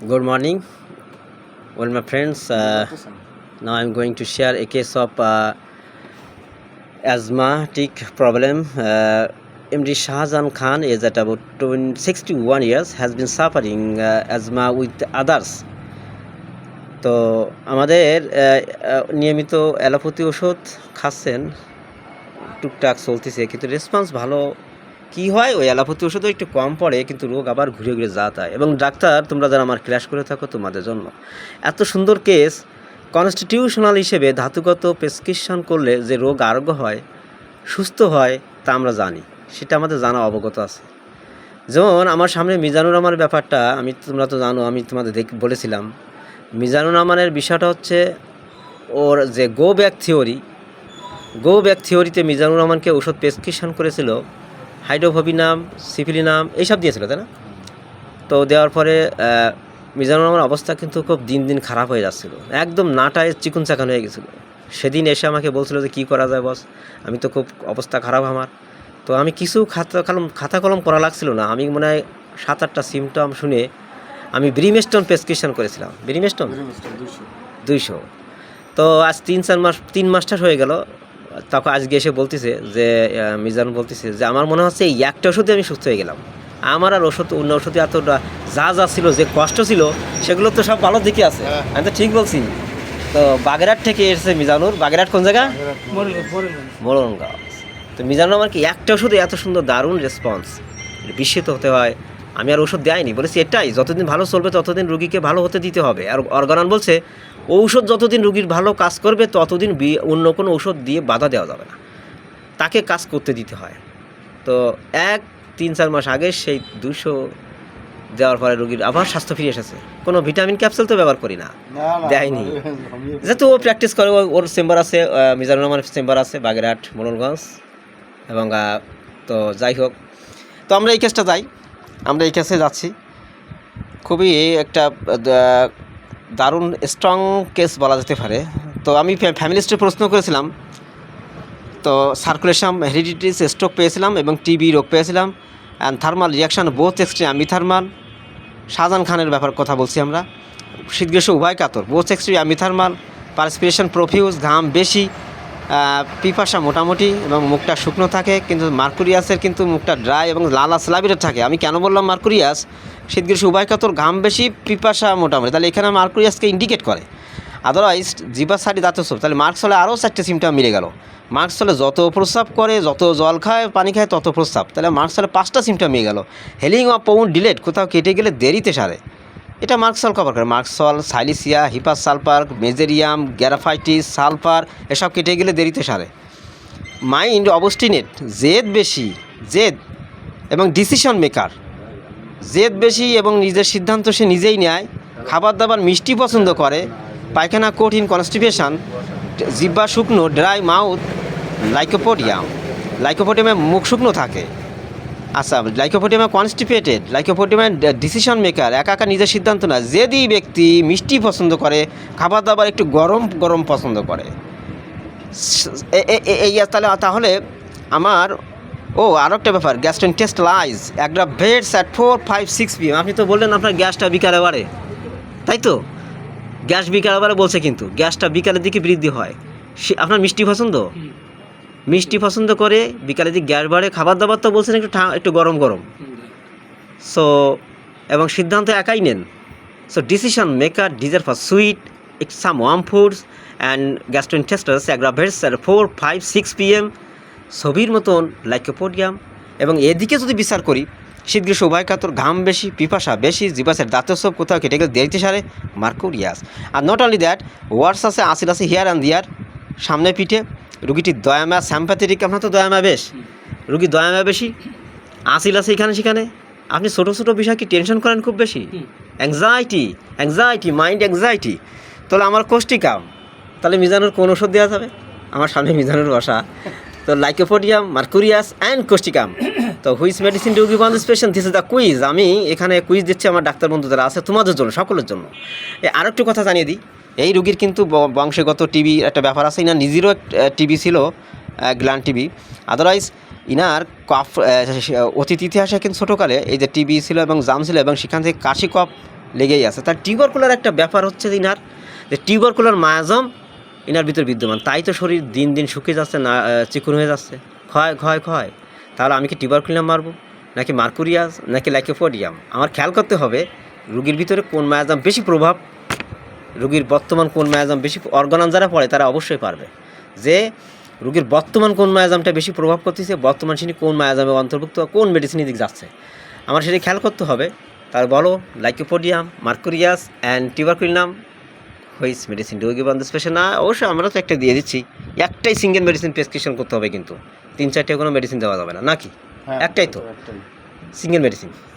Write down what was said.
Good morning. Well, my friends, uh, now I'm going to share a case of uh, asthmatic problem. Uh, MD Shahjahan Khan is at about 20 61 years, has been suffering uh, asthma with others. তো আমাদের নিয়মিত allopathy ওষুধ খাচ্ছেন টুকটাক চলতেছে কিন্তু response ভালো কি হয়? ওই অ্যালোপ্যাথি ওষুধও একটু কম পড়ে, কিন্তু রোগ আবার ঘুরে ঘুরে যাত হয় এবং ডাক্তার, তোমরা যারা আমার ক্লাস করে থাকো, তোমাদের জন্য। এত সুন্দর কেস কনস্টিটিউশনাল হিসেবে ধাতুগত প্রেসক্রিপশন করলে যে রোগ আরোগ্য হয়, সুস্থ হয়, তা আমরা জানি। সেটা আমাদের জানা অবগত আছে। যেমন আমার সামনে মিজানুর রহমানের ব্যাপারটা, আমি, তোমরা তো জানো, আমি তোমাদের দেখ, বলেছিলাম। মিজানুর রহমানের বিষয়টা হচ্ছে, ওর যে go back theory go back থিওরিতে Mizanur রহমানকে ওষুধ প্রেসক্রিপশন করেছিল হাইড্রোভবিনাম সিফিলিনাম এইসব দিয়েছিল তাই না? তো দেওয়ার পরে মিজানুর রহমানের অবস্থা কিন্তু খুব দিন দিন খারাপ হয়ে যাচ্ছিল। একদম নাটায় চিকুন চাকান হয়ে গেছিল। সেদিন এসে আমাকে বলছিল যে কী করা যায় বস? আমি তো খুব অবস্থা খারাপ আমার। তো আমি কিছু খাতা কলম খাতা কলম করা লাগছিল না। আমি মনে হয় সাত আটটা সিমটম শুনে আমি ব্রিমেস্টন প্রেসক্রিপশন করেছিলাম। ব্রিমেস্টন? দুইশো। তো আজ তিন চার মাস তিন মাসটা হয়ে গেল। তখন আজকে এসে বলতেছে যে মিজান বলতেছে যে আমার মনে হচ্ছে এই একটা ওষুধে আমি সুস্থ হয়ে গেলাম। আমার আর ওষুধ অন্য ওষুধে এত যা যা ছিল যে কষ্ট ছিল সেগুলো তো সব ভালো দিকে আছে। হ্যাঁ। আমি তো ঠিক বলছি। তো বাগেরহাট থেকে এসেছে মিজানুর। বাগেরহাট কোন জায়গা? মোরনগাঁও তো মিজানুর আমার কি একটা ওষুধে এত সুন্দর দারুণ রেসপন্স বিস্মিত হতে হয়। আমি আর ওষুধ দেয়নি। বলেছি এটাই যতদিন ভালো চলবে ততদিন রুগীকে ভালো হতে দিতে হবে। আর অর্গানান বলছে ঔষধ যতদিন রুগীর ভালো কাজ করবে ততদিন অন্য কোনো ঔষধ দিয়ে বাধা দেওয়া যাবে না। তাকে কাজ করতে দিতে হয়। তো এক তিন চার মাস আগে সেই দুশো দেওয়ার পরে রুগীর আবার স্বাস্থ্য ফিরে এসেছে। কোনো ভিটামিন ক্যাপসুল তো ব্যবহার করি না। দেয়নি। যেহেতু ও প্র্যাকটিস করে ওর চেম্বার আছে মিজানুর রহমানের চেম্বার আছে বাগেরহাট মোড়লগঞ্জ এবং তো যাই হোক। তো আমরা এই কেসটা যাই। আমরা এই কেসে যাচ্ছি। খুবই একটা দারুণ স্ট্রং কেস বলা যেতে পারে। তো আমি ফ্যামিলিস্টে প্রশ্ন করেছিলাম। তো সার্কুলেশন হেরিডিটিস স্ট্রোক পেয়েছিলাম এবং টিবি রোগ পেয়েছিলাম। And thermal reaction both extreme আমি থার্মাল শাহজাহান খানের ব্যাপার কথা বলছি আমরা। শীত গ্রীষ্ম উভয় কাতর বোথ এক্সট্রিম আমি থার্মাল পারসপিরেশন প্রফিউজ ঘাম বেশি। পিপাসা মোটামুটি এবং মুখটা শুকনো থাকে, কিন্তু মার্কুরিয়াসের কিন্তু মুখটা ড্রাই এবং লালা স্লাবিরের থাকে। আমি কেন বললাম মার্কুরিয়াস? শীত গ্রীষ্ম উভয় কাতর ঘাম বেশি, পিপাসা মোটামুটি। তাহলে এখানে মার্কুরিয়াসকে ইন্ডিকেট করে। আদারওয়াইজ জিবা সারি দাঁতসব তাহলে মার্কস হলে আরও চারটে সিমটম মিলে গেল। মার্কস হলে যত প্রস্রাব করে, যত জল খায়, পানি খায়, তত প্রস্রাব। তাহলে মার্কস হলে পাঁচটা সিমটম মিলে গেল। হেলিং অফ পৌন ডিলেট কোথাও কেটে গেলে দেরিতে সারে। এটা মার্কসল কভার করে। Merc sol silicea, hepar sulphur, mezereum, graphites, sulphur, এসব কেটে গেলে দেরিতে সারে। মাইন্ড অবস্টিনেট, জেদ বেশি, জেদ এবং ডিসিশন মেকার। জেদ বেশি এবং নিজের সিদ্ধান্ত সে নিজেই নেয়। খাবার দাবার মিষ্টি পছন্দ করে। পায়খানা, কঠিন কনস্টিপেশন, জিব্বা শুকনো, ড্রাই মাউথ, লাইকোপোডিয়াম। লাইকোপোডিয়ামে মুখ শুকনো থাকে। আচ্ছা লাইকোপোডিয়ামে কনস্টিপেটেড লাইকোপোডিয়ামে ডিসিশন মেকার একা একা নিজের সিদ্ধান্ত না যেদি ব্যক্তি মিষ্টি পছন্দ করে খাবার দাবার একটু গরম গরম পছন্দ করে। এই, তাহলে তাহলে আমার, ও আরও একটা ব্যাপার গ্যাস্ট্রেন্টেস্ট লাইজ একটা vets at four five six PM আপনি তো বললেন আপনার গ্যাসটা বিকালে বাড়ে। তাই তো? গ্যাস বিকালে বাড়ে বলছে কিন্তু, গ্যাসটা বিকালের দিকে বৃদ্ধি হয়। সে- আপনার মিষ্টি পছন্দ? মিষ্টি পছন্দ করে বিকালের দিকে গ্যাস বাড়ে খাবার দাবার তো বলছেন একটু একটু গরম গরম। সো এবং সিদ্ধান্ত একাই নেন। So decision maker desire for sweet some warm foods and gastrointestinal aggravates at four five six PM ছবির মতন লাইকোপোডিয়াম এবং এদিকে যদি বিচার করি শীত গ্রীষ্ম উভয় কাতর ঘাম বেশি, পিপাসা বেশি জিবাসের দাঁতের সব কোথাও কেটে গেলে দেরিতে সারে, মার্কোরিয়াস। আর নট অনলি দ্যাট ওয়ার্ডস আছে আসিল আছে হিয়ার অ্যান্ড দিয়ার সামনে পিঠে। রুগীটির দয়ামা স্যাম্পাথেটিক আপনার তো দয়ামা বেশ। রুগী দয়ামা বেশি? আসিল আছে এখানে সেখানে? আপনি ছোটো ছোটো বিষয় কি টেনশন করেন খুব বেশি? অ্যাংজাইটি অ্যাংজাইটি মাইন্ড অ্যাংজাইটি তাহলে আমার কোষ্টিকাম তাহলে মিজানুর কোন ওষুধ দেওয়া যাবে? আমার সামনে মিজানুর বসা। তো লাইকোপোডিয়াম মার্কুরিয়াস অ্যান্ড কোষ্টিকাম তো which medicine do give on this patient is the quiz আমি এখানে কুইজ দিচ্ছি আমার ডাক্তার বন্ধু যারা আছে তোমাদের জন্য, সকলের জন্য। এ আরেকটু কথা জানিয়ে দিই। এই রুগীর কিন্তু বংশগত টিবি একটা ব্যাপার আছে। ইনার নিজেরও টিবি ছিল গ্ল্যান্ড টিবি আদারওয়াইজ ইনার কফ অতীত ইতিহাসে কিন্তু ছোটোকালে এই যে টিবি ছিল এবং জাম ছিল এবং সেখান থেকে কাশি কফ লেগেই আছে। তার টিউবারকুলার একটা ব্যাপার হচ্ছে যে ইনার, যে টিউবারকুলার মায়াজম ইনার ভিতর বিদ্যমান। তাই তো শরীর দিন দিন শুকিয়ে যাচ্ছে, না চিকুন হয়ে যাচ্ছে। ক্ষয় ক্ষয় ক্ষয়। তাহলে আমি কি টিউবারকুলাম মারবো? নাকি মার্কুরিয়াস? নাকি লাইকোপোডিয়াম? আমার খেয়াল করতে হবে রুগীর ভিতরে কোন মায়াজাম বেশি প্রভাব রুগীর বর্তমান কোন মায়াজাম বেশি অর্গানাম যারা পড়ে তারা অবশ্যই পারবে। যে রুগীর বর্তমান কোন মায়াজামটা বেশি প্রভাব করতেছে বর্তমান তিনি কোন মায়াজামে অন্তর্ভুক্ত কোন মেডিসিনের দিক যাচ্ছে। আমার সেটা খেয়াল করতে হবে। তার বলো lycopodium mercurius and tuberculinum which medicine give on special না অবশ্যই আমরা তো একটা দিয়ে দিচ্ছি। একটাই সিঙ্গেল মেডিসিন প্রেসক্রিপশন করতে হবে কিন্তু। তিন চারটে কোনো মেডিসিন দেওয়া যাবে না নাকি? হ্যাঁ, একটাই তো। Single medicine